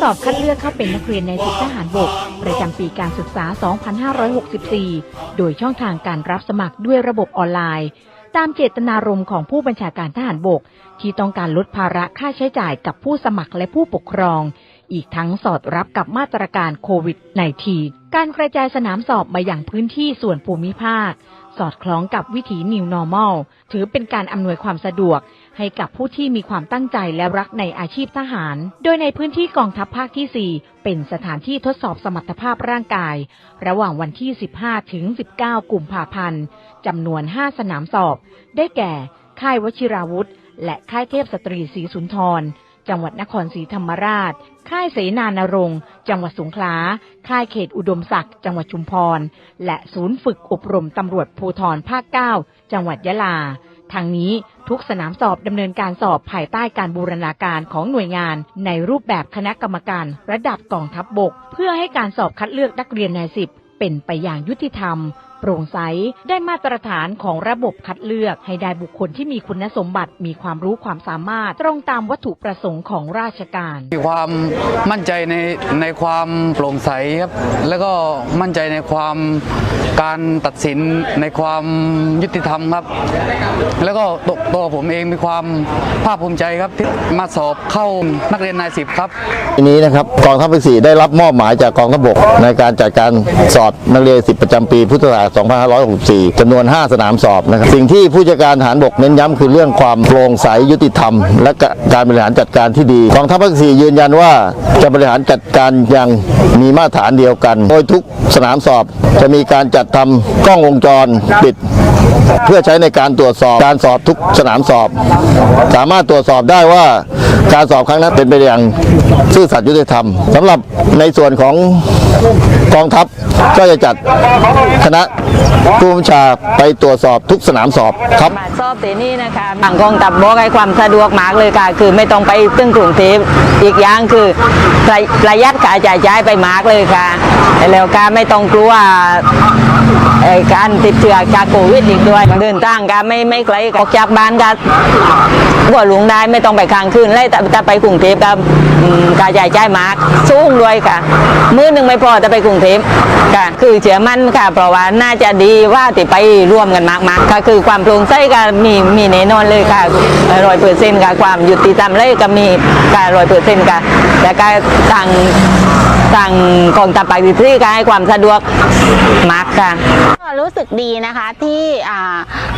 สอบคัดเลือกเข้าเป็นนักเรียนในสิบทหารบก ประจำปีการศึกษา 2564 โดยช่องทางการรับสมัครด้วยระบบออนไลน์ ตามเจตนารมณ์ของผู้บัญชาการทหารบก ที่ต้องการลดภาระค่าใช้จ่ายกับผู้สมัครและผู้ปกครอง อีกทั้งสอดรับกับมาตรการโควิด -19 การกระจายสนามสอบมาอย่างพื้นที่ส่วนภูมิภาค สอดคล้องกับวิถี New Normal ถือเป็นการอำนวยความสะดวก ให้กับผู้ที่มีความตั้งใจและรักในอาชีพทหาร โดยในพื้นที่กองทัพภาคที่ 4 เป็นสถานที่ทดสอบสมรรถภาพร่างกาย ระหว่างวันที่ 15 ถึง 19 กุมภาพันธ์จำนวน 5 สนามสอบ ได้แก่ ค่ายวชิราวุธ และค่ายเทพสตรีศรีสุนทร จังหวัดนครศรีธรรมราช ค่ายเสนานรงค์จังหวัดสงขลา ค่ายเขตอุดมศักดิ์ จังหวัดชุมพร และศูนย์ฝึกอบรมตำรวจภูธรภาค 9 จังหวัดยะลาทางนี้ทุกสนามสอบดำเนินการสอบภายใต้การบูรณาการของหน่วยงาน ในรูปแบบคณะกรรมการระดับกองทัพบบก เพื่อให้การสอบคัดเลือกนักเรียนนายสิบเป็นไปอย่างยุติธรรม โปร่งใส ได้มาตรฐานของระบบคัดเลือก ให้ได้บุคคลที่มีคุณสมบัติ มีความรู้ความสามารถ ตรงตามวัตถุประสงค์ของราชการ มีความมั่นใจในในความโปร่งใสครับ แล้วก็มั่นใจในความการตัดสินในความยุติธรรมครับ แล้วก็ตัวตัวผมเองมีความภาคภูมิใจครับที่มาสอบเข้านักเรียนนายสิบครับทีนี้นะครับกองทัพภาคสี่ได้รับมอบหมายจากกองทัพบกในการจัดการสอบนักเรียนสิบประจำปีพุทธศักราช2564จำนวน 5 สนามสอบนะครับสิ่งที่ผู้จัดการทหารบกเน้นย้ำคือเรื่องความโปร่งใสยุติธรรม และการบริหารจัดการที่ดีกองทัพภาคสี่ยืนยันว่าจะบริหารจัดการอย่างมีมาตรฐานเดียวกัน โดยทุกสนามสอบจะมีการจัดทำกล้องวงจรปิดเพื่อใช้ในการตรวจสอบการสอบทุกสนามสอบ สามารถตรวจสอบได้ว่าการสอบครั้งนั้นเป็นไปอย่างซื่อสัตย์ยุติธรรมสำหรับในส่วนของกองทัพก็จะจัดคณะ ผู้บัญชาไปตรวจสอบทุกสนามสอบครับมาสอบที่นี่นะคะบางกองทัพบอกให้ความสะดวกมากเลยค่ะ คือไม่ต้องไปตึ้งกรุงเทพอีกอย่างคือประประหยัดค่าใช้จ่ายไปมากเลยค่ะ แล้วก็ไม่ต้องกลัวการติดเชื้อจากโควิดอีกด้วยเดินทางก็ไม่ไม่ไกลออกจากบ้านก็ บัวหลวงได้ไม่ต้องไปค้างคืนเลยแต่แต่ไปกรุงเทพก็อืมค่าใช้จ่ายมากสูงด้วยค่ะ มื้อหนึ่งไม่พอแต่ไปกรุงเทพค่ะ คือเชื่อมั่นค่ะ เพราะว่าน่าจะดีว่าติไปร่วมกันมากๆก็คือความโปร่งใสก็มีมีแน่นอนเลยค่ะร้อยเปอร์เซ็นต์ค่ะความยุติธรรมเลยก็มีการร้อยเปอร์เซ็นต์ค่ะแต่ก็ทางทางกองทัพภาคที่สี่ก็ให้ความสะดวกมากค่ะรู้สึกดีนะคะที่อ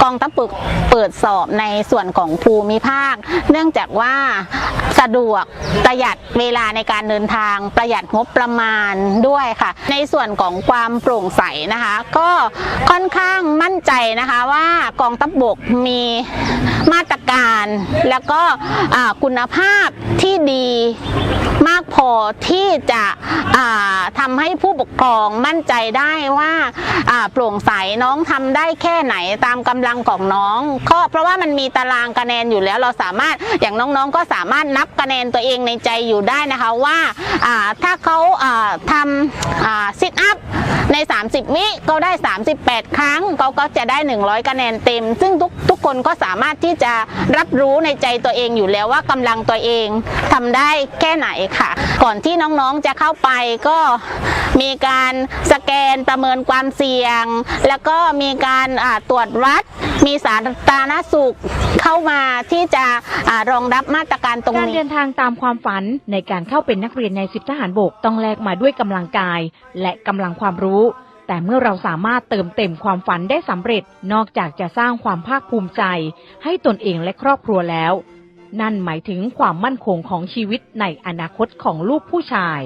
กองทัพบกเปิดสอบในส่วนของภูมิภาคเนื่องจากว่า สะดวกประหยัดเวลาในการเดินทางประหยัดงบประมาณด้วยค่ะ ในส่วนของความโปร่งใสนะคะ ก็ค่อนข้างมั่นใจนะคะว่ากองทัพบกมีมาตรการแล้วก็คุณภาพที่ดีมากพอที่จะอ่าทำให้ผู้ปกครองมั่นใจได้ว่าอ่าโปร่งใสน้องทำได้แค่ไหนตามกำลังของน้องก็เพราะว่ามันมีตารางคะแนนอยู่แล้วเราสามารถอย่างน้องๆก็สามารถนับับคะแนนตัวเองในใจอยู่ได้นะคะว่าถ้าเขาทำซิทอัพใน 30 วิเขาได้ 38 ครั้งเขาก็จะได้ 100 คะแนนเต็ม ซึ่งทุก คนก็สามารถที่จะรับรู้ในใจตัวเองอยู่แล้วว่ากำลังตัวเองทำได้แค่ไหนค่ะ ก่อนที่น้องๆจะเข้าไปก็มีการสแกนประเมินความเสี่ยง แล้วก็มีการตรวจวัด มีสาธารณสุขเข้ามาที่จะอรองรับมาตรการตรงนี้การเดินทางตามความฝันในการเข้าเป็นนักเรียนในสิบทหารบกต้องแลกมาด้วยกำลังกาย และกำลังความรู้ แต่เมื่อเราสามารถเติมเต็มความฝันได้สำเร็จ นอกจากจะสร้างความภาคภูมิใจ ให้ตนเองและครอบครัวแล้ว นั่นหมายถึงความมั่นคงของชีวิตในอนาคตของลูกผู้ชาย